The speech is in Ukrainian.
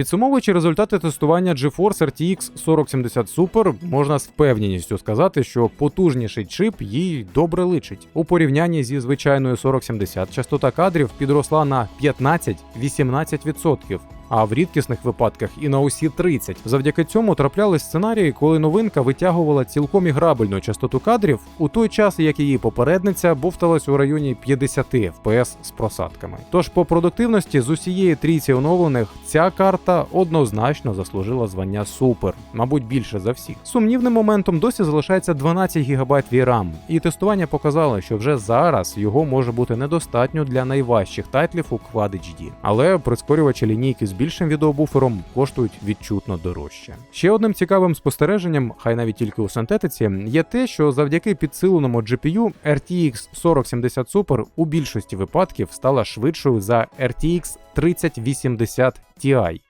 Підсумовуючи результати тестування GeForce RTX 4070 Super, можна з впевненістю сказати, що потужніший чип їй добре личить. У порівнянні зі звичайною 4070 частота кадрів підросла на 15-18%. А в рідкісних випадках і на усі 30. Завдяки цьому траплялись сценарії, коли новинка витягувала цілком іграбельну частоту кадрів у той час, як її попередниця бовталась у районі 50 FPS з просадками. Тож по продуктивності з усієї трійці оновлених ця карта однозначно заслужила звання Супер, мабуть, більше за всіх. Сумнівним моментом досі залишається 12 ГБ VRAM, і тестування показало, що вже зараз його може бути недостатньо для найважчих тайтлів у Quad HD. Але прискорювачі лінійки з більшим відеобуфером коштують відчутно дорожче. Ще одним цікавим спостереженням, хай навіть тільки у синтетиці, є те, що завдяки підсиленому GPU RTX 4070 Super у більшості випадків стала швидшою за RTX 3080 Ti.